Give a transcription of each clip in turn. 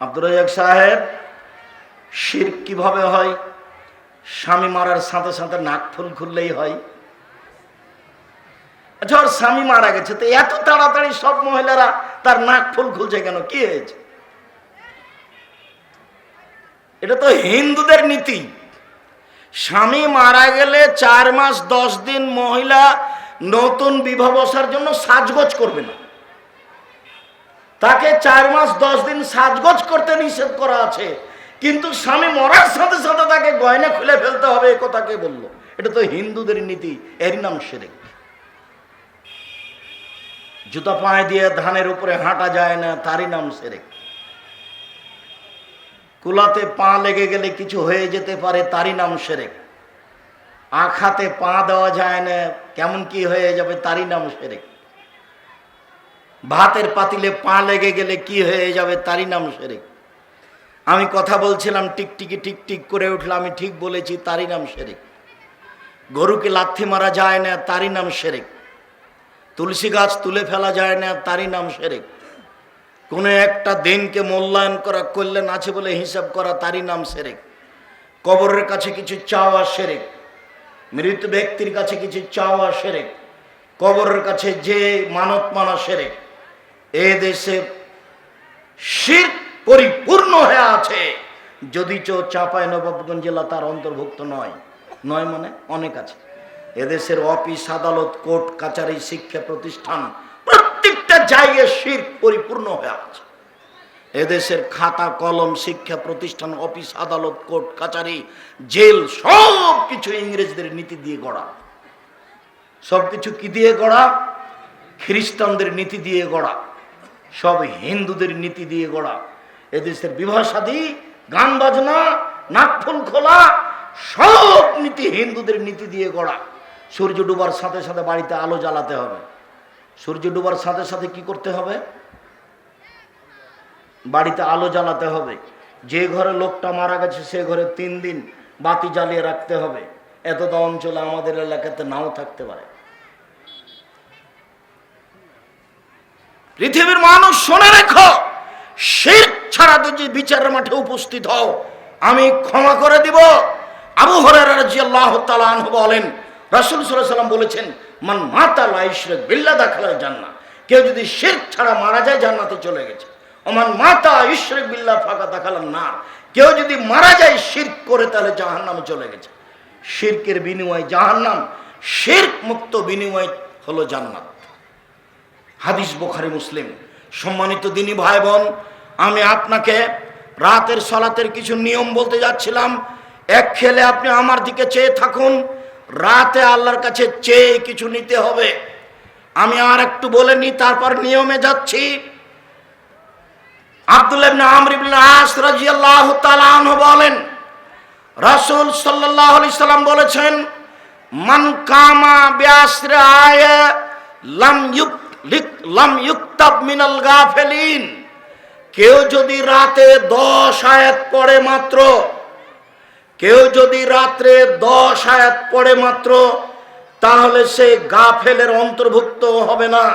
আব্দুর সাহেব, শির কীভাবে হয়? স্বামী মারার সাথে সাথে নাক ফুল খুললেই হয়। আচ্ছা ওর স্বামী মারা গেছে, তো এত তাড়াতাড়ি সব মহিলারা তার নাক ফুল খুলছে কেন? কি হয়েছে? এটা তো হিন্দুদের নীতি। স্বামী মারা গেলে চার মাস দশ দিন মহিলা নতুন বিবাহ বসার জন্য সাজগোজ করবে না। তাকে চার মাস, দশ দিন সাজগোজ করতে নিষেধ করা আছে। কিন্তু স্বামী মরার সাথে সাথে তাকে গয়না খুলে ফেলতে হবে, এ কথা কে বলল? এটা তো হিন্দুদের নীতি, এর নাম সেরেক। জুতা পায়ে দিয়ে ধানের উপরে হাঁটা যায় না, তারই নাম সেরেক। কুলাতে পা লেগে গেলে কিছু হয়ে যেতে পারে, তারই নাম সেরেক। আখাতে পা দেওয়া যায় না, কেমন কি হয়ে যাবে, তারই নাম সেরেক। ভাতের পাতিলে পা লেগে গেলে কি হয়ে যাবে তারই নাম সেরেক। আমি কথা বলছিলাম, টিকটিকি টিকটিক করে উঠলে, আমি ঠিক বলেছি তারই নাম সেরেক। গরুকে লাথি মারা যায় না, তারই নাম সেরেক। তুলসী গাছ তুলে ফেলা যায় না, তারই নাম সেরেক। কোনো একটা দিনকে মূল্যায়ন করা, কল্যাণ আছে বলে হিসাব করা, তারই নাম সেরেক। কবরের কাছে কিছু চাওয়া সেরেক। মৃত ব্যক্তির কাছে কিছু চাওয়া সেরেক। কবরের কাছে যে মানত মানা সেরেক। এ দেশে শির পরিপূর্ণ হয়ে আছে। যদি চো চাপায় নবাবগঞ্জ জেলা তার অন্তর্ভুক্ত নয় নয় মানে অনেক আছে। এদেশের অফিস, আদালত, কোর্ট, কাচারি, শিক্ষা প্রতিষ্ঠান প্রত্যেকটা জায়গায় শির পরিপূর্ণ হয়ে আছে। এদেশের খাতা, কলম, শিক্ষা প্রতিষ্ঠান, অফিস, আদালত, কোর্ট, কাচারি, জেল সব কিছু ইংরেজদের নীতি দিয়ে গড়া। সব কিছু কি দিয়ে গড়া? খ্রিস্টানদের নীতি দিয়ে গড়া। সব হিন্দুদের নীতি দিয়ে গড়া। এদেশের বিবাহ সাদী গান বাজনা নাকফুল খোলা, সব নীতি হিন্দুদের নীতি দিয়ে গড়া। সূর্য ডুবার সাথে সাথে বাড়িতে আলো জ্বালাতে হবে। সূর্য ডুবার সাথে সাথে কি করতে হবে? বাড়িতে আলো জ্বালাতে হবে। যে ঘরে লোকটা মারা গেছে, সে ঘরে তিন দিন বাতি জ্বালিয়ে রাখতে হবে। এতটা অঞ্চলে আমাদের এলাকাতে নাও থাকতে পারে। পৃথিবীর মানুষ শুনে রেখো। শির ছাড়া তো যে বিচারের মাঠে উপস্থিত হও। আমি ক্ষমা করে দিব। আবু তাআলা আনহু বলেন, রাসূল সাল্লাম বলেছেন, মান মাতা লা ইশরাক বিল্লাহ দাখালা জান্নাহ। কেউ যদি শিরক ছাড়া মারা যায়, জান্নাতে চলে গেছে। ওমান মাতা ইশরাক বিল্লাহ ফাঁকা দাখালাম না কেউ যদি মারা যায়, শিরক করে তাহলে জাহান্নামে চলে গেছে। শিরকের বিনিময় জাহান্নাম, শিরক মুক্ত বিনিময় হলো জান্নাত। হাদিস বোখারি, মুসলিম। সম্মানিত দিনী ভাই বোন আমি আপনাকে রাতের সলাতের কিছু নিয়ম বলতে যাচ্ছিলাম। এক খেলে আপনি আমার দিকে চেয়ে থাকুন, রাতে আল্লাহর কাছে চেয়ে কিছু নিতে হবে। আমি আর একটু বলে নি, তারপর নিয়মে যাচ্ছি। আব্দুল্লাহ বলেন, রাসূল সাল্লাম বলেছেন, মান কামা বিআসরা আয়া, লাম লিক- লাম ইউক্তাব মিনাল কেউ যদি রাতে দশ আয়াত পড়ে মাত্র, কেউ যদি রাত্রে দশ আয়াত পড়ে মাত্র, তাহলে সে গাফেলের অন্তর্ভুক্ত হবে না।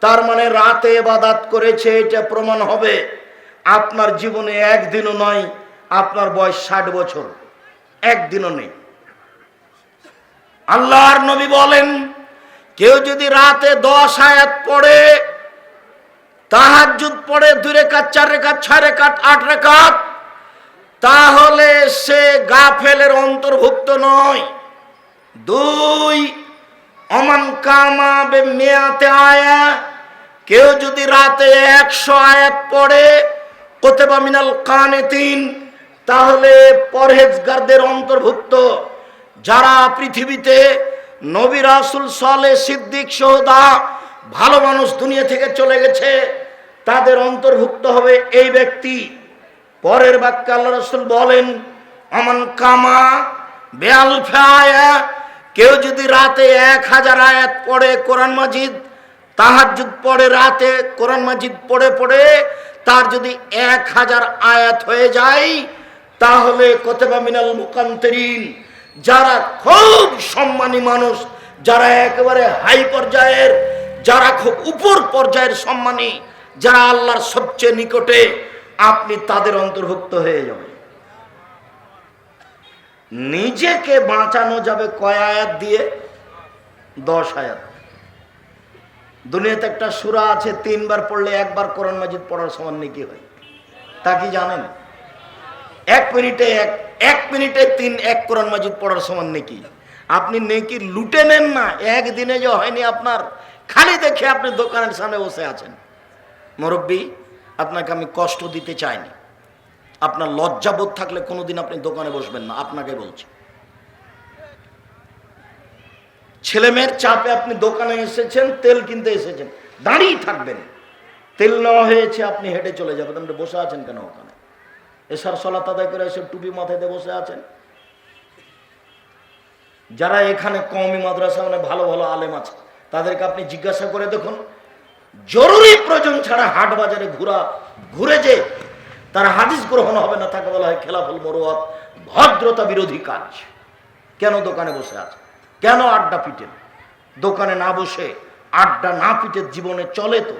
তার মানে রাতে বাদাত করেছে, এটা প্রমাণ হবে। আপনার জীবনে একদিনও নয়, আপনার বয়স ষাট বছর। একদিনও নেই। আল্লাহর নবী বলেন কেউ যদি রাতে দশ আয়াত পড়ে তাহাজুদ পড়ে দুই রেখাত, চার রেখাত, ছয় রেখাত, আট রেখাত, তাহলে সে গাফেলের অন্তর্ভুক্ত নয়। দুই, অমান কামা বে মেয়াতে আয়া, কেউ যদি রাতে একশো আয়াত পড়ে, কোতেবা মিনাল কানে তিন তাহলে পরহেজগারদের অন্তর্ভুক্ত। যারা পৃথিবীতে নবী রাসুল সালে সিদ্দিক সোহদা ভালো মানুষ দুনিয়া থেকে চলে গেছে, তাদের অন্তর্ভুক্ত হবে এই ব্যক্তি। পরের বাক্যে আল্লাহ রসুল বলেন অমন কামা বেয়াল কেউ যদি রাতে এক হাজার আয়াত পড়ে কোরআন মাজিদ তাহার তাহাজুদ পড়ে রাতে কোরআন মাজিদ পড়ে পড়ে, তার যদি এক হাজার আয়াত হয়ে যায়, তাহলে কতেবা মিনাল মুকান্তরিন? যারা খুব সম্মানী মানুষ, যারা একেবারে হাই পর্যায়ের, যারা খুব উপর পর্যায়ের সম্মানী, যারা আল্লাহর সবচেয়ে নিকটে, আপনি তাদের অন্তর্ভুক্ত হয়ে যাবেন। নিজেকে বাঁচানো যাবে কয় আয়াত দিয়ে? দশ আয়াত। দুনিয়াতে একটা সুরা আছে, তিনবার পড়লে একবার কোরআন মাজিদ পড়ার সমান নাকি হয়। তা কি জানেন? এক মিনিটে এক এক মিনিটে তিন, এক কোরআন মাজিদ পড়ার সমান নাকি? আপনি নেকি লুটে নেন না, একদিনে যে হয়নি আপনার। খালি দেখে আপনি দোকানের সামনে বসে আছেন। মুরব্বী, আপনাকে আমি কষ্ট দিতে চাইনি। আপনার লজ্জাবোধ থাকলে কোনোদিন আপনি দোকানে বসবেন না, আপনাকে বলছি। ছেলে মেয়ের চাপে আপনি দোকানে এসেছেন, তেল কিনতে এসেছেন, দাঁড়িয়ে থাকবেন। তেল নেওয়া হয়েছে, আপনি হেঁটে চলে যাবেন, আপনি বসে আছেন কেন ওখানে? এসার সলাত আদায় করে এসে টুপি মাথায় দিয়ে বসে আছেন। যারা এখানে কওমি মাদ্রাসা মানে ভালো ভালো আলেম আছে, তাদেরকে আপনি জিজ্ঞাসা করে দেখুন, জরুরি প্রয়োজন ছাড়া হাট বাজারে ঘোরা, ঘুরে যে তার হাদিস গ্রহণ হবে না, তাকে বলা হয় খেলাফল মরোয়াত, ভদ্রতা বিরোধী কাজ। কেন দোকানে বসে আছে? কেন আড্ডা পিটেন দোকানে না বসে আড্ডা না পিটে জীবনে চলে তো?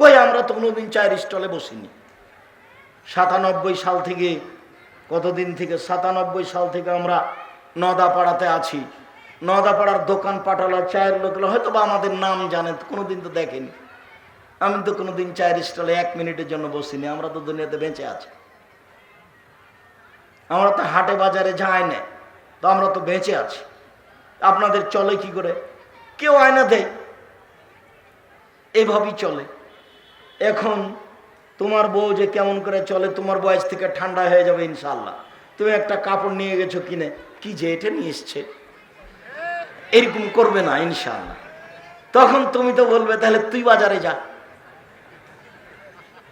কই আমরা তো কোনোদিন চায়ের স্টলে বসিনি। সাতানব্বই সাল থেকে, কতদিন থেকে? সাতানব্বই সাল থেকে আমরা নদাপাড়াতে আছি। নদাপাড়ার দোকান পাটালা চায়ের লোকগুলো হয়তো বা আমাদের নাম জানে, কোনোদিন তো দেখেনি। আমি তো কোনোদিন চায়ের স্টলে এক মিনিটের জন্য বসিনি, আমরা তো দুনিয়াতে বেঁচে আছি। আমরা তো হাটে বাজারে যাই না তো আমরা তো বেঁচে আছি। আপনাদের চলে কি করে? কেউ আয়না দেয়? এভাবেই চলে। এখন তোমার বউ যে কেমন করে চলে, তোমার বয়স থেকে ঠান্ডা হয়ে যাবে ইনশাল্লাহ তুমি একটা কাপড় নিয়ে গেছো কিনে, কি যে এটা নিয়ে এসছে? এরকম করবে না ইনশাল্লাহ তখন তুমি তো বলবে, তাহলে তুই বাজারে যা।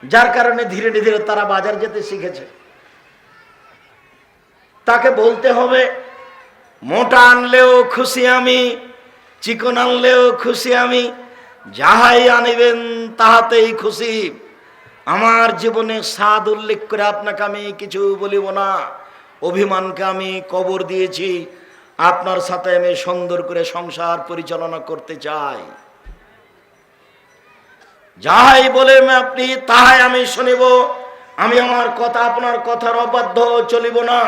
যার কারণে ধীরে ধীরে তারা বাজার যেতে শিখেছে। তাকে বলতে হবে, মোটা আনলেও খুশি আমি, চিকন আনলেও খুশি আমি, যাহাই আনিবেন তাহাতেই খুশি। আমার জীবনে স্বাদ উল্লেখ করে আপনাকে আমি কিছু বলিব না। অভিমানকে আমি কবর দিয়েছি। আপনার সাথে আমি সুন্দর করে সংসার পরিচালনা করতে চাই। যাই বলে আপনি, তাহাই আমি শুনিব। আমি আমার কথা, আপনার কথার অবাধ্য চলিব না।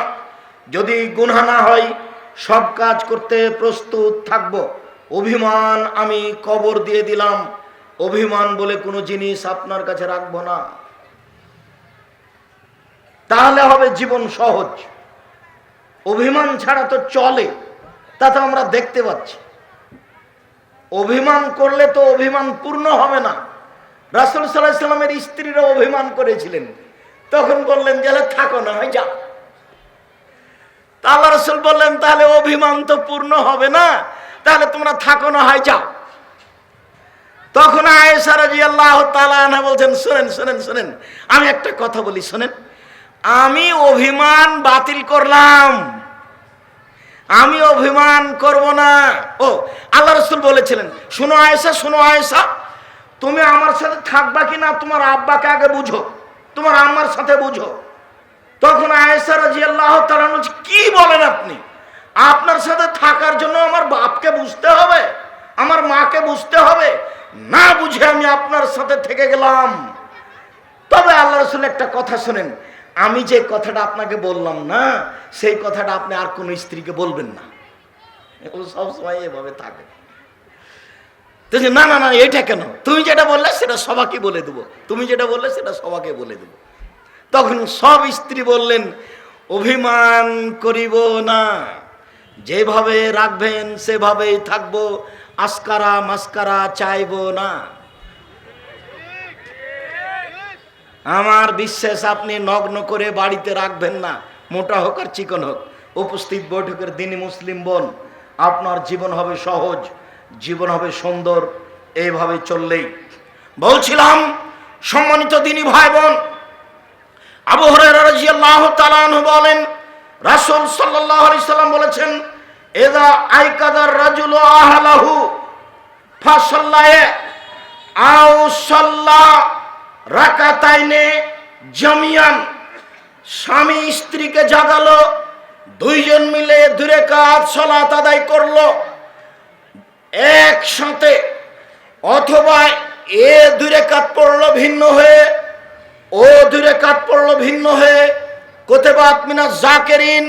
যদি গুণা না হয়, সব কাজ করতে প্রস্তুত থাকব। অভিমান আমি কবর দিয়ে দিলাম। অভিমান বলে কোনো জিনিস আপনার কাছে রাখব না। তাহলে হবে জীবন সহজ। অভিমান ছাড়া তো চলে, তা তো আমরা দেখতে পাচ্ছি। অভিমান করলে তো অভিমান পূর্ণ হবে না। রাসুল সাল্লাহ সাল্লামের স্ত্রীরা অভিমান করেছিলেন। তখন বললেন জেলে থাকো না, হয় যা। আল্লাহ রসুল বললেন, তাহলে অভিমান তো পূর্ণ হবে না। তাহলে তোমরা থাকো না, হয় যাও। তখন আয়েশা রাজি আল্লাহ বলছেন, শোনেন শোনেন শোনেন, আমি একটা কথা বলি, শোনেন। আমি অভিমান বাতিল করলাম। আমি অভিমান করব না। ও, আল্লাহ রসুল বলেছিলেন, শোনো আয়েশা শোনো আয়েশা, তুমি আমার সাথে থাকবা কি না তোমার আব্বাকে আগে বুঝো, তোমার আম্মার সাথে বুঝো। তখন আয়েশা রাজি আল্লাহ কি বলেন আপনি? আপনার সাথে থাকার জন্য আমার বাপকে বুঝতে হবে, আমার মাকে বুঝতে হবে না বুঝে আমি আপনার সাথে থেকে গেলাম। তবে আল্লাহ রসুল একটা কথা শোনেন, আমি যে কথাটা আপনাকে বললাম না, সেই কথাটা আপনি আর কোনো স্ত্রীকে বলবেন না। ও সবসময় এভাবে থাকে। না না না, এটা কেন? তুমি যেটা বললে সেটা সবাইকে বলে দেবো। তুমি যেটা বললে সেটা সবাইকে বলে দেবো। তখন সব স্ত্রী বললেন, অভিমান করিব না। যেভাবে রাখবেন সেভাবেই থাকব। আস্কারা মাস্কারা চাইব না। আমার বিশ্বাস, আপনি নগ্ন করে বাড়িতে রাখবেন না। মোটা হোক আর চিকন হোক। উপস্থিত বৈঠকের দিনই মুসলিম বোন, আপনার জীবন হবে সহজ, জীবন হবে সুন্দর, এইভাবে চললেই। বলছিলাম, সম্মানিত দিনী ভাই বোন আবু আনহু বলেন, রাসূল সাল্লাল্লাহু আলাইহি সাল্লাম বলেছেন এদা আইকাদার রাজুলু আহলাহু ফাসাল্লায়ে আও রাকাতাইনে জামিয়ান। স্বামী স্ত্রীকে জাগালো, দুইজন মিলে দূরে কাজ, সলাত আদায় করল। একসাথে অথবা এ দূরে কাত পড়ল ভিন্ন হয়ে, ও দূরে কাত পড়ল ভিন্ন হয়ে। কোতেবাত মিনা জাকেরিন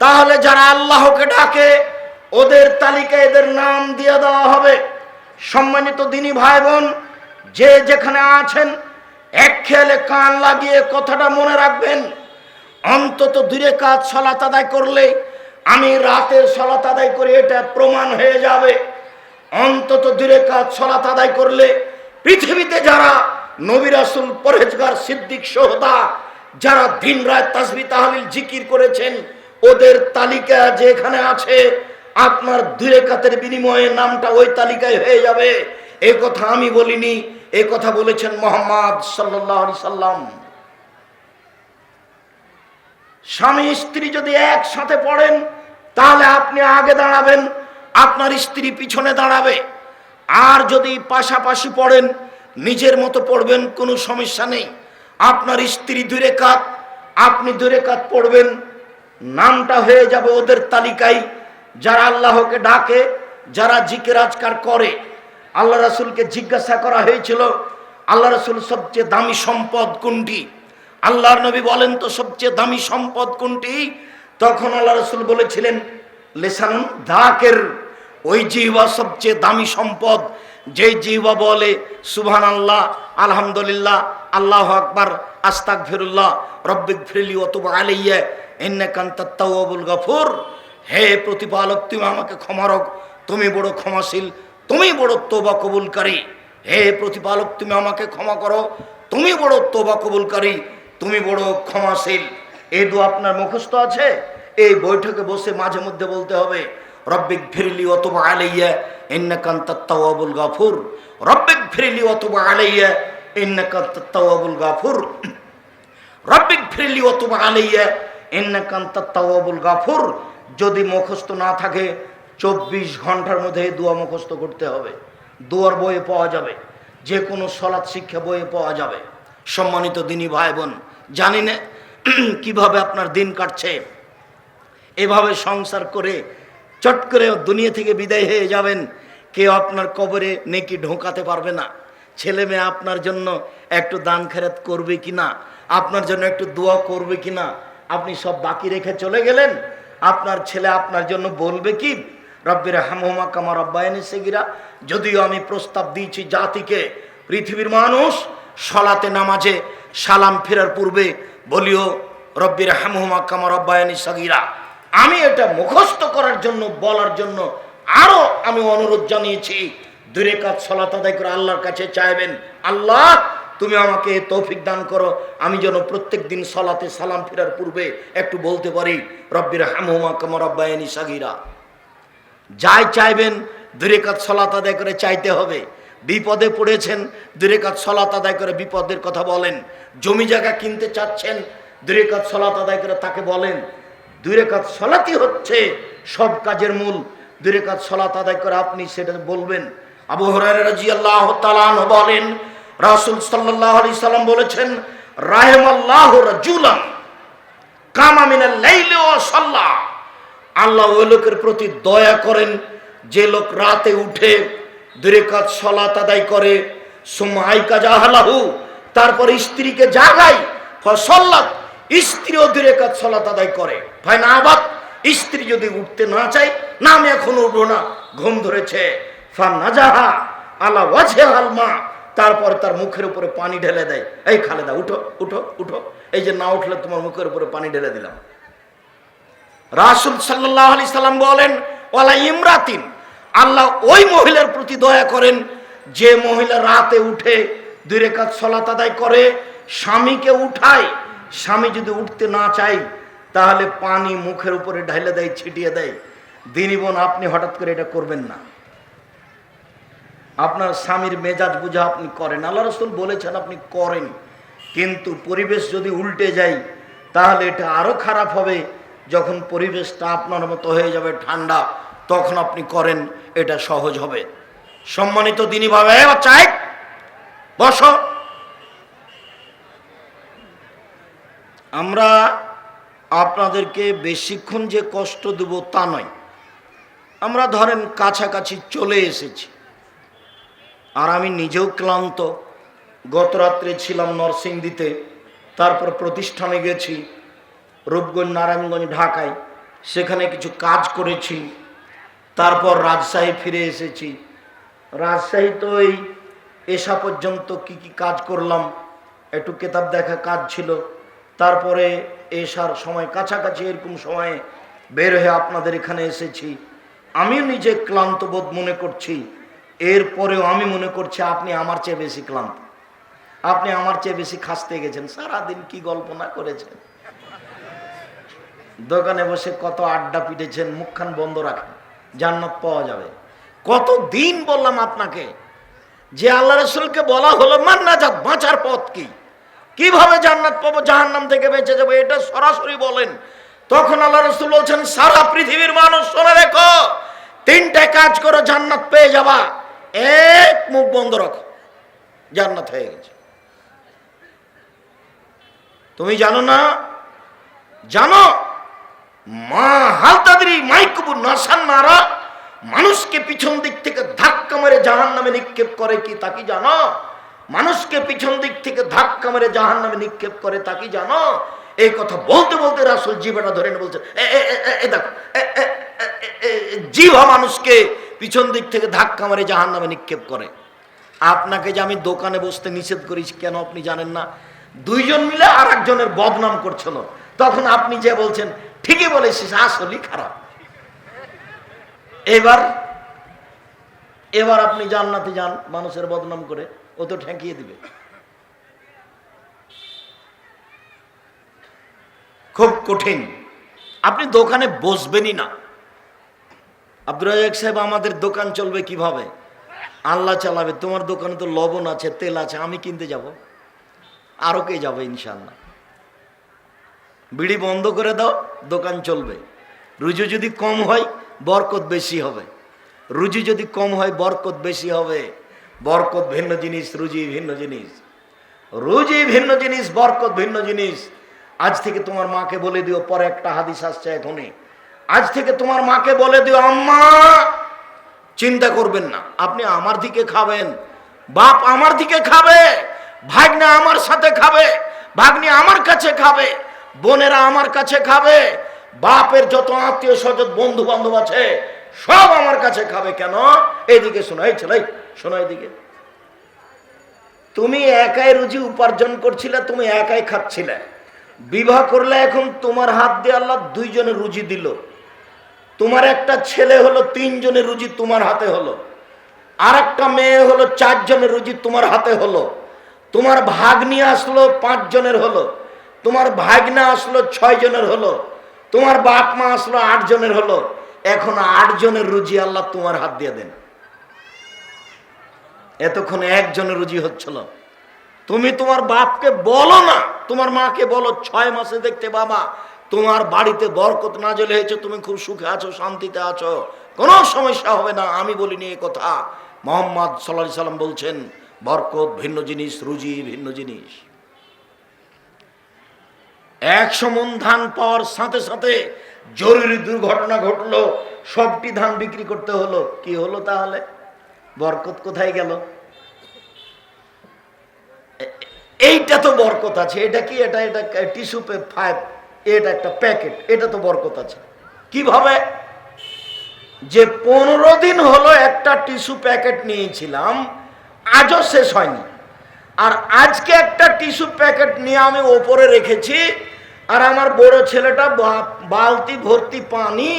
তাহলে যারা আল্লাহকে ডাকে, ওদের তালিকায় এদের নাম দিয়ে দেওয়া হবে। সম্মানিত দিনী ভাই বোন যে যেখানে আছেন, এক খেয়ালে কান লাগিয়ে কথাটা মনে রাখবেন। অন্তত দূরে কাজ সলাত আদায় করলে, আমি রাতের সলাত আদায় করে, এটা প্রমাণ হয়ে যাবে। অন্তত দূরে কাজ সলাত আদায় করলে, পৃথিবীতে যারা নবী রাসুল পরেজগার সিদ্দিক, সোহদা, যারা দিন রাত তাসবি, তাহলিল, জিকির করেছেন ওদের তালিকা যেখানে আছে, আপনার দূরে কাতের বিনিময়ে নামটা ওই তালিকায় হয়ে যাবে। এ কথা আমি বলিনি, এ কথা বলেছেন মোহাম্মদ সাল্লাহ সাল্লাম। স্বামী স্ত্রী যদি একসাথে পড়েন, তাহলে আপনি আগে দাঁড়াবেন, আপনার স্ত্রী পিছনে দাঁড়াবে। আর যদি পাশাপাশি পড়েন, নিজের মতো পড়বেন, কোনো সমস্যা নেই। আপনার স্ত্রী দূরে কাত আপনি দূরে কাত পড়বেন নামটা হয়ে যাবে ওদের তালিকায়। যারা আল্লাহকে ডাকে, যারা জিকের আজকার করে, আল্লাহ রাসুলকে জিজ্ঞাসা করা হয়েছিল, আল্লাহ রাসুল সবচেয়ে দামি সম্পদ কোনটি? আল্লাহর নবী বলেন তো, সবচেয়ে দামি সম্পদ কোনটি? তখন আল্লাহ রসুল বলেছিলেন লেসান দাকের, ওই জিহ্বা সবচেয়ে দামি সম্পদ যে জিহ্বা বলে সুবহান আল্লাহ আলহামদুলিল্লাহ, আল্লাহ আকবার আস্তাক ফিরুল্লাহ রব্বিক ফিরলি অতব আলাইয়া এন্নে কান্তাত্তাউবুল গফুর। হে প্রতিপালক, তুমি আমাকে ক্ষমা রক তুমি বড় ক্ষমাশীল, তুমি বড় তোবা কবুলকারী। হে প্রতিপালক, তুমি আমাকে ক্ষমা করো, তুমি বড় তোবা কবুলকারী, তুমি বড় ক্ষমাশীল। এই দু আপনার মুখস্থ আছে? এই বৈঠকে বসে মাঝে মধ্যে বলতে হবে রব্বিক ফিরলি অতবা আলাইয়া ইন্নাকান্তাত্তাওয়াবুল গাফুর। রব্বিক ফিরলি অতবা আলাইয়া ইন্নাকান্তাত্তাওয়াবুল গাফুর। রব্বিক ফিরলি অতবা আলাইয়া ইন্নাকান্তাত্তাওয়াবুল গাফুর। যদি মুখস্থ না থাকে, চব্বিশ ঘণ্টার মধ্যে দোয়া মুখস্থ করতে হবে। দুয়ার বইয়ে পাওয়া যাবে। যে কোনো সলাৎ শিক্ষা বইয়ে পাওয়া যাবে। সম্মানিত দিনী ভাই বোন জানি না কীভাবে আপনার দিন কাটছে। এভাবে সংসার করে চট করে দুনিয়া থেকে বিদায় হয়ে যাবেন। কেউ আপনার কবরে নেকি ঢোকাতে পারবে না। ছেলে মেয়ে আপনার জন্য একটু দান খেরাত করবে কি না আপনার জন্য একটু দোয়া করবে কি না আপনি সব বাকি রেখে চলে গেলেন। আপনার ছেলে আপনার জন্য বলবে কি? রব্বির হামহুমা কামার আব্বায়নি সেগিরা। যদিও আমি প্রস্তাব দিয়েছি জাতিকে, পৃথিবীর মানুষ সলাতে নামাজে সালাম ফেরার পূর্বে বলিও রব্বির হামহুমা কামার আব্বায়নি সগিরা। আমি এটা মুখস্থ করার জন্য, বলার জন্য আরও আমি অনুরোধ জানিয়েছি। দূরে কাজ, সলাত আদায় করে আল্লাহর কাছে চাইবেন। আল্লাহ, তুমি আমাকে তৌফিক দান করো। আমি যেন প্রত্যেক দিন সলাতে সালাম ফেরার পূর্বে একটু বলতে পারি, রব্বির হামহুমা কামার আব্বায়নি সাগিরা। যাই চাইবেন, দূরে কাজ, সলাত আদায় করে চাইতে হবে। বিপদে পড়েছেন, দূরে কাজ, সলাত আদায় করে বিপদের কথা বলেন। জমি জায়গা কিনতে চাচ্ছেন, দূরে কাজ, সলাত আদায় করে তাকে বলেন। দূরে কাজ সলাতি হচ্ছে সব কাজের মূল। দুই কাজ সলাত আদায় করে আপনি সেটা বলবেন। আবু হরাইরাজিয়াল্লাহ তালান বলেন, রাসূল সাল্লাল্লাহু আলাইহি সাল্লাম বলেছেন, রাহেমাল্লাহু রাজুলান কামা মিনাল লাইলি সাল্লাহ আল্লাহ ওই লোকের প্রতি দয়া করেন, যে লোক রাতে উঠে দূরে কাজ সলাত আদায় করে সুমাই কাজা হালাহু তারপর স্ত্রীকে জাগাই ফসল্লাত, স্ত্রীও দূরে কাজ সলাত আদায় করে। ভাই, না আবাদ স্ত্রী যদি উঠতে না চাই না আমি এখন উঠবো না, ঘুম ধরেছে। আলমা তারপর তার মুখের উপরে পানি ঢেলে দেয়। এই খালেদা, উঠো উঠো উঠো। এই যে না উঠলে তোমার মুখের উপরে পানি ঢেলে দিলাম। রাসুল সাল্লাহ আলি সাল্লাম বলেন, ওয়ালা ইমরাতিন, আল্লাহ ওই মহিলার প্রতি দয়া করেন, যে মহিলা রাতে উঠে দুই রেখাত সলাত আদায় করে, স্বামীকে উঠায়, স্বামী যদি উঠতে না চাই তাহলে পানি মুখের উপরে ঢাইলে দেয়, ছিটিয়ে দেয়। দিনী বোন আপনি হঠাৎ করে এটা করবেন না। আপনার স্বামীর মেজাজ বুঝা আপনি করেন। আল্লাহ রসুল বলেছেন, আপনি করেন। কিন্তু পরিবেশ যদি উল্টে যায়, তাহলে এটা আরও খারাপ হবে। যখন পরিবেশটা আপনার মতো হয়ে যাবে ঠান্ডা, তখন আপনি করেন, এটা সহজ হবে। সম্মানিত দিনী ভাবে চাই বস। আমরা আপনাদেরকে বেশিক্ষণ যে কষ্ট দেব তা নয়। আমরা ধরেন কাছাকাছি চলে এসেছি। আর আমি নিজেও ক্লান্ত। গত রাত্রে ছিলাম নরসিংদীতে, তারপর প্রতিষ্ঠানে গেছি, রূপগঞ্জ, নারায়ণগঞ্জ, ঢাকায়। সেখানে কিছু কাজ করেছি। তারপর রাজশাহী ফিরে এসেছি। রাজশাহী তো এই এসা পর্যন্ত কি কি কাজ করলাম, একটু কেতাব দেখা কাজ ছিল। তারপরে এসার সময় কাছাকাছি এরকম সময়ে বের হয়ে আপনাদের এখানে এসেছি। আমিও নিজে ক্লান্ত বোধ মনে করছি। এরপরেও আমি মনে করছি আপনি আমার চেয়ে বেশি ক্লান্ত। আপনি আমার চেয়ে বেশি খাসতে গেছেন। সারাদিন কি গল্প না করেছেন? দোকানে বসে কত আড্ডা পিটেছেন, মুখখান বন্ধ রাখেন, জান্নাত পাওয়া যাবে। কত দিন বললাম আপনাকে যে আল্লাহ রসুলকে বলা হলো মান না যাক বাঁচার পথ কি? কীভাবে জান্নাত পাবো, জাহান্নাম থেকে বেঁচে যাব, এটা সরাসরি বলেন। তখন আল্লাহ রসুল বলছেন, সারা পৃথিবীর মানুষ শোনে রেখো, তিনটে কাজ করো, জান্নাত পেয়ে যাবা। এক মুখ বন্ধ রাখো, জান্নাত হয়ে গেছে। তুমি জানো না? জানো? মা হালতাদি মাইকুবু নাসান মারা মানুষকে পিছন দিক থেকে ধাক্কা মেরে জাহান নামে নিক্ষেপ করে কি তা কি জানো? মানুষকে পিছন দিক থেকে ধাক্কা মেরে জাহান নামে নিক্ষেপ করে তা কি জানো? এই কথা বলতে বলতে রাসুল জিভাটা ধরে নিয়ে বলছে "এ, এ, এ, এ, এ দেখো এ, এ, এ, এ, এ, জিভা মানুষকে পিছন দিক থেকে ধাক্কা মেরে জাহান নামে নিক্ষেপ করে। আপনাকে যে আমি দোকানে বসতে নিষেধ করেছি কেন আপনি জানেন না? দুইজন মিলে আর একজনের বদনাম করছিল। তখন আপনি যে বলছেন ঠিকই বলেছিস আসলেই খারাপ। এবার এবার আপনি জান্নাতে যান মানুষের বদনাম করে। ও তো ঠেকিয়ে দিবে। খুব কঠিন। আপনি দোকানে বসবেনই না। আব্দুল রাজাক সাহেব, আমাদের দোকান চলবে কীভাবে? আল্লাহ চালাবে। তোমার দোকানে তো লবণ আছে, তেল আছে, আমি কিনতে যাব। আরও কে যাবে ইনশাল্লাহ বিড়ি বন্ধ করে দাও, দোকান চলবে। রুজু যদি কম হয়, বরকত বেশি হবে। রুজি যদি কম হয়, বরকত বেশি হবে। বরকত ভিন্ন জিনিস, রুজি ভিন্ন জিনিস। রুজি ভিন্ন জিনিস, বরকত ভিন্ন জিনিস। আজ থেকে তোমার মাকে বলে দিও, পরে একটা হাদিস আসছে এখনই। আজ থেকে তোমার মাকে বলে দিও, আম্মা, চিন্তা করবেন না, আপনি আমার দিকে খাবেন, বাপ আমার দিকে খাবে, ভাগ্নে আমার সাথে খাবে, ভাগ্নি আমার কাছে খাবে, বোনেরা আমার কাছে খাবে, বাপের যত আত্মীয় স্বজন বন্ধু বান্ধব আছে, সব আমার কাছে খাবে। কেন? এইদিকে শোনো, এই ছেলে শোনো এইদিকে তুমি একাই রুজি উপার্জন করছিলে, তুমি একাই খাচ্ছিলে। বিবাহ করলে এখন তোমার হাত দিয়ে আল্লাহ দুইজনে রুজি দিল। তোমার একটা ছেলে হলো তিনজনের রুজি তোমার হাতে হলো। আর একটা মেয়ে হলো চারজনের রুজি তোমার হাতে হলো। তোমার ভাগ্নি আসলো পাঁচ জনের হলো। তোমার ভাগনা আসলো ছয় জনের হলো। তোমার বাপ মা আসলো আট জনের হলো। এখন আট জনের রুজি আল্লাহ তোমার হাত দিয়ে দেন। এতক্ষণ একজনের রুজি হচ্ছিল। তুমি তোমার বাপকে বলো না, তোমার মাকে বলো, ছয় মাসে দেখতে বাবা, তোমার বাড়িতে বরকত না জলে হয়েছে, তুমি খুব সুখে আছো, শান্তিতে আছো। কোনো সমস্যা হবে না, আমি বলিনি এ কথা। মোহাম্মদ সাল্লা সাল্লাম বলছেন, বরকত ভিন্ন জিনিস, রুজি ভিন্ন জিনিস। একশো মন ধান পাওয়ার সাথে সাথে জরুরি দুর্ঘটনা ঘটলো, সবটি ধান বিক্রি করতে হলো, কি হলো তাহলে? বরকত কোথায় গেল? এইটা তো বরকত আছে। এটা কি? এটা এটা টিস্যু ফাইভ এটা একটা প্যাকেট, এটা তো বরকত আছে। কীভাবে? যে পনেরো দিন হলো একটা টিস্যু প্যাকেট নিয়েছিলাম, আজও শেষ হয়নি। আর আজকে একটা টিস্যু প্যাকেট নিয়ে আমি ওপরে রেখেছি, আর আমার বড় ছেলেটা বালতি ভর্তি পানি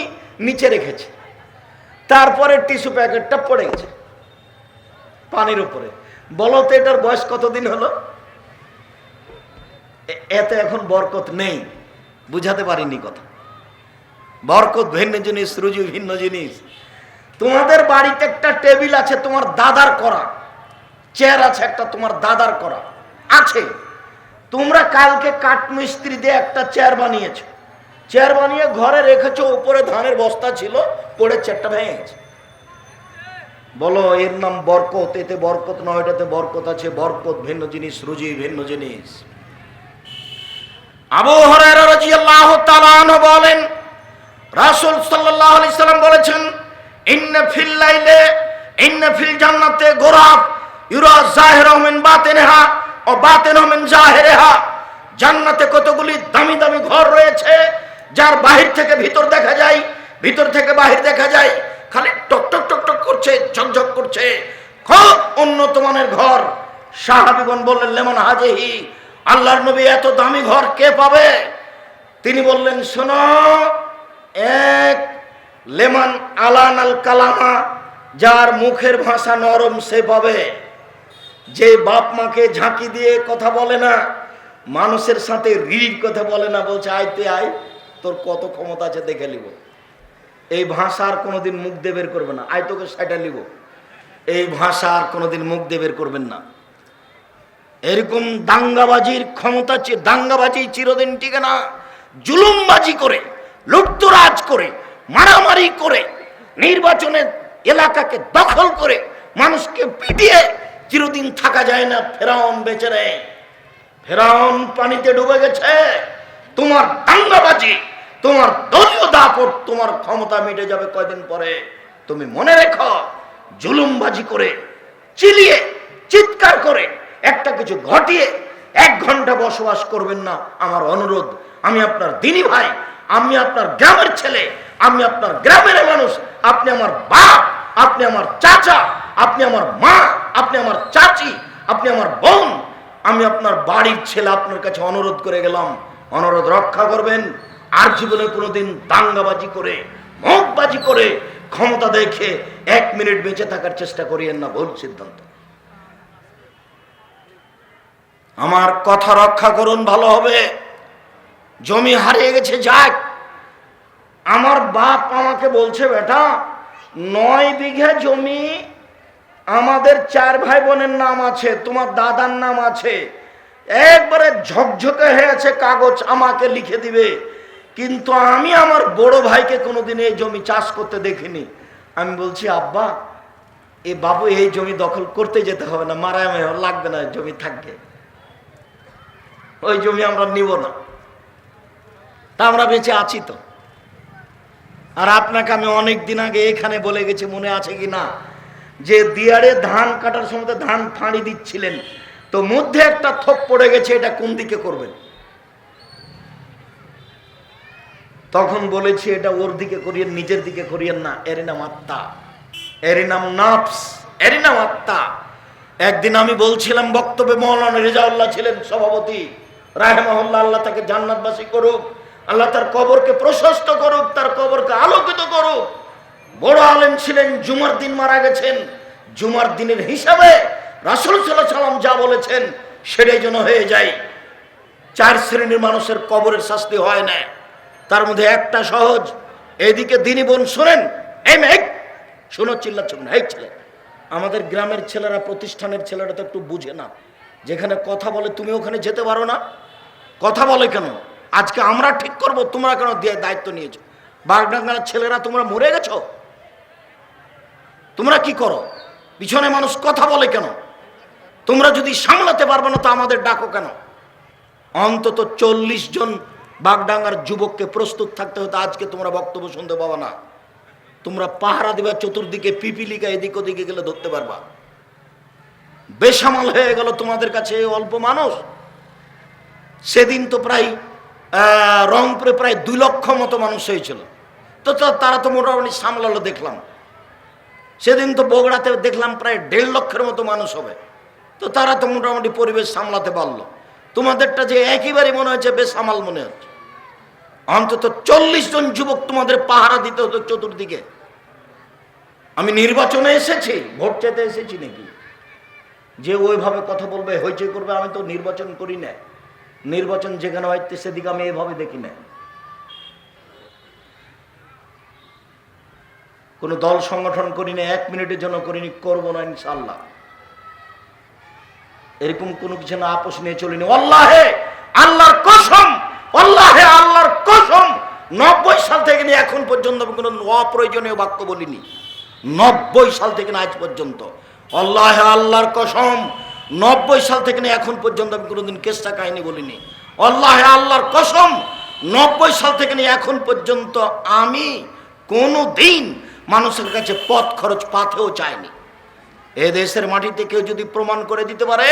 নিচে রেখেছে। তারপরে টিস্যু প্যাকেটটা পড়ে গেছে। পানির উপরে। বলো তো এটার বয়স কতদিন হলো? এতে এখন বরকত নেই, বুঝাতে পারিনি কথা। বরকত ভিন্ন জিনিস, রুজু ভিন্ন জিনিস। তোমাদের বাড়িতে একটা টেবিল আছে, তোমার দাদার করা। চেয়ার আছে একটা, তোমার দাদার করা। আছে। তোমরা কালকে কাঠমিস্ত্রি দিয়ে একটা চেয়ার বানিয়েছো। চেয়ার বানিয়ে ঘরে রেখেছো, উপরে ধানের বস্তা ছিল, পড়ে চেয়ারটা ভেঙে গেছে। বলো, এর নাম বরকত, এতে বরকত নয় এটাতে বরকত আছে, বরকত, ভিন্ন জিনিস, রুজি, ভিন্ন জিনিস। বলেন, রাসূল সাল্লাম বলেছেন ও জাহিরিহা। জান্নাতে কতগুলি দামি দামি ঘর রয়েছে, যার বাহির থেকে ভিতর দেখা যায়, ভিতর থেকে বাহির দেখা যায়। খালি টক টক টক টক করছে ঝকঝক করছে। খুব উন্নত মানের ঘর। সাহাবিগণ বললেন, লেমন হাজেহি, আল্লাহর নবী এত দামি ঘর কে পাবে? তিনি বললেন, শোনো, এক লেমান আলান আল কালামা, যার মুখের ভাষা নরম সে পাবে। যে বাপ মাকে ঝাঁকি দিয়ে কথা বলে না, মানুষের সাথে রিড কথা বলে না, বলছে আইতে আয়, তোর কত ক্ষমতা আছে, দেখে নিব। এই ভাষা আর কোনোদিন মুখ দিয়ে বের করবে না। আয় তোকে সেটা নিব এই ভাষা আর কোনোদিন মুখ দিয়ে বের করবেন না। এরকম দাঙ্গাবাজির ক্ষমতা দাঙ্গাবাজি চিরদিন টিকে না। জুলুমবাজি করে লুটতরাজ করে, মারামারি করে নির্বাচনের এলাকাকে দখল করে, মানুষকে পিটিয়ে চিরদিন থাকা যায় না। ফেরাউন বেঁচে নেই ফেরাউন পানিতে ডুবে গেছে। তোমার দাঙ্গাবাজি তোমার দলীয় দাপট তোমার ক্ষমতা মিটে যাবে কয়দিন পরে। তুমি মনে রেখো, জুলুমবাজি করে, চিলিয়ে, চিৎকার করে, একটা কিছু ঘটিয়ে এক ঘণ্টা বসবাস করবেন না। আমার অনুরোধ, আমি আপনার দিনী ভাই, আমি আপনার গ্রামের ছেলে, আমি আপনার গ্রামের মানুষ, আপনি আমার বাপ, আপনি আমার চাচা, আপনি আমার মা, আপনি আমার চাচি, আপনি আমার বোন, আমি আপনার বাড়ির ছেলে আপনার কাছে অনুরোধ করে গেলাম। অনুরোধ রক্ষা করবেন। আর জীবনে কোনোদিন দাঙ্গাবাজি করে, মগবাজি করে ক্ষমতা দেখে এক মিনিট বেঁচে থাকার চেষ্টা করিয়েন না, ভুল সিদ্ধান্ত। আমার কথা রক্ষা করুন, ভালো হবে। জমি হারিয়ে গেছে, যাক। আমার বাপ আমাকে বলছে, বেটা, নয় বিঘা জমি আমাদের চার ভাই বোনের নাম আছে, তোমার দাদার নাম আছে। একবারে ঝকঝকে হয়েছে কাগজ আমাকে লিখে দিবে। কিন্তু আমি আমার বড় ভাইকে কোনোদিন এই জমি চাষ করতে দেখিনি। আমি বলছি, আব্বা, এ বাবু এই জমি দখল করতে যেতে হবে না, মারায় লাগবে না, জমি থাকবে। ওই জমি আমরা নিব না। তা আমরা বেঁচে আছি তো। আর আপনাকে আমি অনেক দিন আগে এখানে বলে গেছি, মনে আছে কি না? যে দিয়ারে ধান কাটার সময় ধান ফাঁড়ি দিচ্ছিলেন, তো মধ্যে একটা থোপ পড়ে গেছে, এটা কোন দিকে করবেন? তখন বলেছি, এটা ওর দিকে করিয়েন, নিজের দিকে করিয়েন না। এর নাম আত্মা। এর নাম নাফস। এর নাম আত্মা। একদিন আমি বলছিলাম, বক্তব্যে মৌলানা রেজাউল্লাহ ছিলেন সভাপতি। রাহেমহল্লা আল্লাহ তাকে জান্নাতবাসী করুক, আল্লাহ তার কবরকে প্রশস্ত করুক, তার কবরকে আলোকিত করুক। বড় আলেম ছিলেন, জুমার দিন মারা গেছেন। জুমার দিনের হিসাবে রাসুল সাল্লাহ সাল্লাম যা বলেছেন, সেটাই যেন হয়ে যায়। চার শ্রেণির মানুষের কবরের শাস্তি হয় না। তার মধ্যে একটা সহজ। এদিকে দিনী বোন শোনেন, এই মেঘ, শোনো, চিল্লাচ্ছ না, এই ছেলে। আমাদের গ্রামের ছেলেরা, প্রতিষ্ঠানের ছেলেরা তো একটু বুঝে না। যেখানে কথা বলে তুমি ওখানে যেতে পারো না। কথা বলে কেন? আজকে আমরা ঠিক করব, তোমরা কেন দিয়ে দায়িত্ব নিয়েছো? বাগডাঙ্গার ছেলেরা, তোমরা মরে গেছো? তোমরা কি করো? পিছনে মানুষ কথা বলে কেন? তোমরা যদি সামলাতে পারবে না, তো আমাদের ডাকো কেন? অন্তত চল্লিশ জন বাগডাঙ্গার যুবককে প্রস্তুত থাকতে হতো, আজকে তোমরা বক্তব্য শুনতে পাবা না। তোমরা পাহারা দিবা, চতুর্দিকে পিপিলিকা এদিক ওদিকে গেলে ধরতে পারবা। বেসামাল হয়ে গেল তোমাদের কাছে অল্প মানুষ। সেদিন তো প্রায় রংপুরে প্রায় দুই লক্ষ মতো মানুষ হয়েছিল। তো তারা তো মোটামুটি সামলালো, দেখলাম। সেদিন তো বগড়াতে দেখলাম প্রায় দেড় লক্ষের মতো মানুষ হবে। তো তারা তো মোটামুটি পরিবেশ সামলাতে পারল। তোমাদেরটা যে একেবারে মনে হচ্ছে বেসামাল মনে হচ্ছে। অন্তত চল্লিশ জন যুবক তোমাদের পাহারা দিতে হতো চতুর্দিকে। আমি নির্বাচনে এসেছি, ভোট চেতে এসেছি নাকি? যে ওইভাবে কথা বলবে, হইচই করবে, আমি তো নির্বাচন করি না। নির্বাচন যেখানে হয় সেদিকে আমি এভাবে দেখি না। কোনো দল সংগঠন করি না, এক মিনিটের জন্য করিনি করব না ইনশাল্লাহ এরকম কোনো কিছু না, আপোষ নিয়ে চলিনি। আল্লাহর আল্লাহর কসম নব্বই সাল থেকে নিয়ে এখন পর্যন্ত আমি কোনো অপ্রয়োজনীয় বাক্য বলিনি। নব্বই সাল থেকে না আজ পর্যন্ত। আল্লাহে আল্লাহর কসম, নব্বই সাল থেকে নিয়ে এখন পর্যন্ত আমি কোনোদিন কেসটা কাহিনী বলিনি। আল্লাহে আল্লাহর কসম, নব্বই সাল থেকে নিয়ে এখন পর্যন্ত আমি কোনো দিন মানুষের কাছে পথ খরচ পাথেও চাইনি। এ দেশের মাটিতে কেউ যদি প্রমাণ করে দিতে পারে,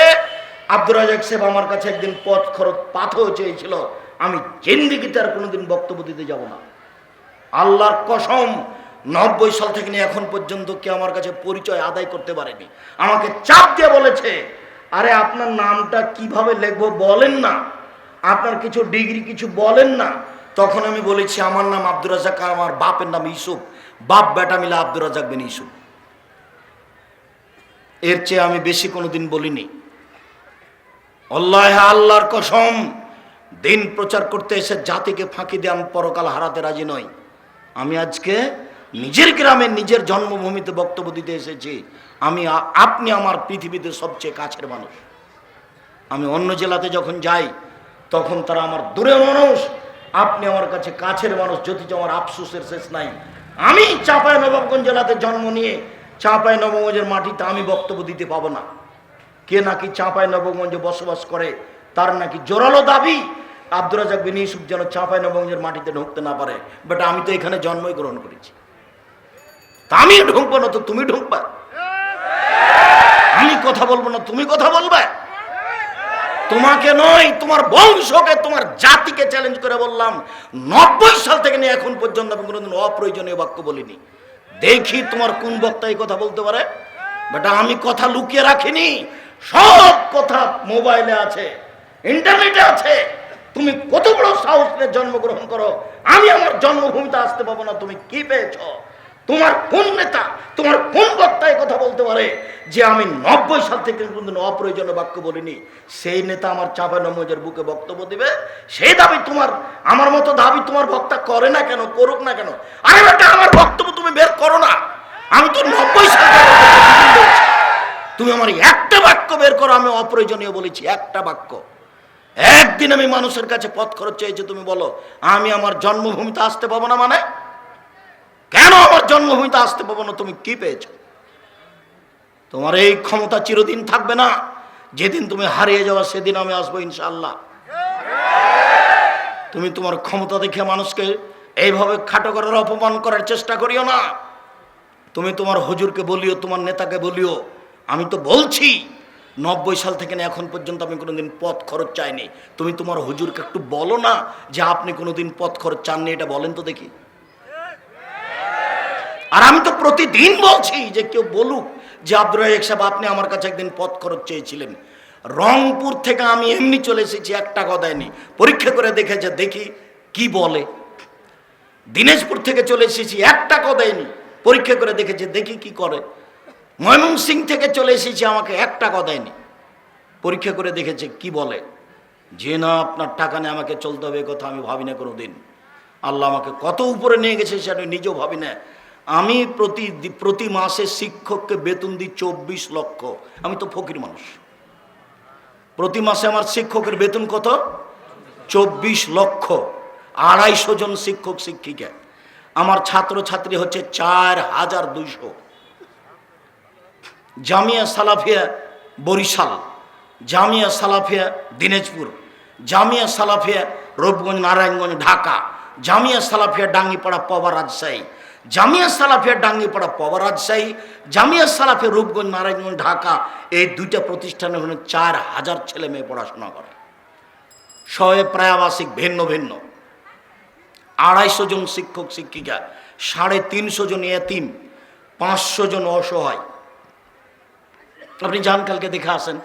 আব্দুর রাজাক সাহেব আমার কাছে একদিন পথ খরচ পাথও চেয়েছিল। আমি জিন্দিগিতে আর কোনোদিন বক্তব্য দিতে যাব না। আল্লাহর কসম, নব্বই সাল থেকে নিয়ে এখন পর্যন্ত কে আমার কাছে পরিচয় আদায় করতে পারেনি। আমাকে চাপ দিয়ে বলেছে, আরে আপনার নামটা কীভাবে লিখব বলেন না। আপনার কিছু ডিগ্রি, কিছু বলেন না। তখন আমি বলেছি, আমার নাম আব্দুর রাজাক আর আমার বাপের নাম ইসুফ বাপ, বেটা মিলে আব্দুর রাজাক বিন ইসুফ এর চেয়ে আমি বেশি কোনোদিন বলিনি। আল্লাহ আল্লাহর কসম দিন প্রচার করতে এসে জাতিকে ফাঁকি দিয়ে আমি পরকাল হারাতে রাজি নই। আমি আজকে নিজের গ্রামে নিজের জন্মভূমিতে বক্তব্য দিতে এসেছি। আমি আপনি আমার পৃথিবীতে সবচেয়ে কাছের মানুষ। আমি অন্য জেলাতে যখন যাই, তখন তারা আমার দূরের মানুষ। আপনি আমার কাছে কাছের মানুষ যদি আমার আফসোসের শেষ নাই। আমি চাঁপাই নবাবগঞ্জ জেলাতে জন্ম নিয়ে চাঁপাই নবগঞ্জের মাটিতে আমি বক্তব্য দিতে পাবো না। কে নাকি চাঁপাই নবগঞ্জে বসবাস করে তার নাকি জোরালো দাবি। আব্দুর রাজাক বিন ইউসুফ যেন চাঁপাই নবগঞ্জের মাটিতে ঢুকতে না পারে। বাট, আমি তো এখানে জন্মই গ্রহণ করেছি। আমি ঢুকবো না তো তুমি ঢুকবা? আমি কথা বলব না, তুমি কথা বলবে? তোমাকে নয়, তোমার বংশকে, তোমার জাতিকে চ্যালেঞ্জ করে বললাম। নব্বই সাল থেকে নিয়ে এখন পর্যন্ত আমি কোনোদিন অপ্রয়োজনীয় বাক্য বলিনি। দেখি তোমার কোন বক্তা এই কথা বলতে পারে? বেটা, আমি কথা লুকিয়ে রাখিনি। সব কথা মোবাইলে আছে। ইন্টারনেটে আছে। তুমি কত বড় সাহস নিয়ে জন্মগ্রহণ করো? আমি আমার জন্মভূমিতে আসতে পাবো না, তুমি কি পেয়েছ? তোমার কোন নেতা, তোমার কোন বক্তা কথা বলতে পারে যে আমি নব্বই সাল থেকে কোনদিন অপ্রয়োজনীয় বাক্য বলিনি? সেই নেতা আমার চাপা নমজের বুকে বক্তব্য দিবে। সেই দাবি তোমার, আমার মতো দাবি তোমার বক্তা করে না কেন, করুক না কেন? আরে বেটা, আমার বক্তব্য তুমি বের করো না। আমি তো নব্বই সাল। তুমি আমার একটা বাক্য বের করো, আমি অপ্রয়োজনীয় বলেছি, একটা বাক্য। একদিন আমি মানুষের কাছে পথ খরচ চেয়েছি তুমি বলো, আমি আমার জন্মভূমিতে আসতে পাবো না মানে? কেন আমার জন্মভূমিতে আসতে পাবো না? তুমি কি পেয়েছ? তোমার এই ক্ষমতা চিরদিন থাকবে না। যেদিন তুমি হারিয়ে যাওয়া, সেদিন আমি আসব ইনশাল্লাহ তুমি তোমার ক্ষমতা দেখে মানুষকে এইভাবে খাটো করার অপমান করার চেষ্টা করিও না। তুমি তোমার হুজুরকে বলিও, তোমার নেতাকে বলিও, আমি তো বলছি নব্বই সাল থেকে না, এখন পর্যন্ত আমি কোনোদিন পথ খরচ চাইনি। তুমি তোমার হুজুরকে একটু বলো না যে আপনি কোনোদিন পথ খরচ চাননি, এটা বলেন তো দেখি। আর আমি তো প্রতিদিন বলছি যে কেউ বলুক যে আব্দুর রাজাক সাহেব, আপনি আমার কাছে একদিন পথ খরচ চেয়েছিলেন। রংপুর থেকে আমি এমনি চলে এসেছি এক টাকা দেয়নি। পরীক্ষা করে দেখেছে দেখি কি বলে। দিনাজপুর থেকে চলে এসেছি এক টাকাও দেয়নি। পরীক্ষা করে দেখেছে দেখি কি করে। ময়মনসিং থেকে চলে এসেছি, আমাকে এক টাকাও দেয়নি। পরীক্ষা করে দেখেছে, কি বলে? যে না, আপনার টাকা নিয়ে আমাকে চলতে হবে কথা আমি ভাবি না কোনো দিন আল্লাহ আমাকে কত উপরে নিয়ে গেছে সেটা আমি নিজেও ভাবি না। আমি প্রতি প্রতি মাসে শিক্ষককে বেতন দিই চব্বিশ লক্ষ। আমি তো ফকির মানুষ। প্রতি মাসে আমার শিক্ষকের বেতন কত? চব্বিশ লক্ষ। আড়াইশো জন শিক্ষক, শিক্ষিকা। আমার ছাত্র ছাত্রী হচ্ছে চার হাজার দুইশো। জামিয়া সালাফিয়া বরিশাল, জামিয়া সালাফিয়া দিনাজপুর, জামিয়া সালাফিয়া রূপগঞ্জ, নারায়ণগঞ্জ, ঢাকা, জামিয়া সালাফিয়া ডাঙ্গিপাড়া পবা রাজশাহী, জামিয়া সালাফিয়া ডাঙ্গিপাড়া পবা রাজশাহী, জামিয়া সালাফিয়া রূপগঞ্জ, নারায়ণগঞ্জ, ঢাকা, এই দুইটা প্রতিষ্ঠানে হলো চার হাজার ছেলে মেয়ে পড়াশোনা করে। সবে প্রায় আবাসিক ভিন্ন ভিন্ন। আড়াইশো জন শিক্ষক, শিক্ষিকা, সাড়ে তিনশো জন এতিম, পাঁচশো জন অসহায়। আপনি যান কালকে দেখে আসেন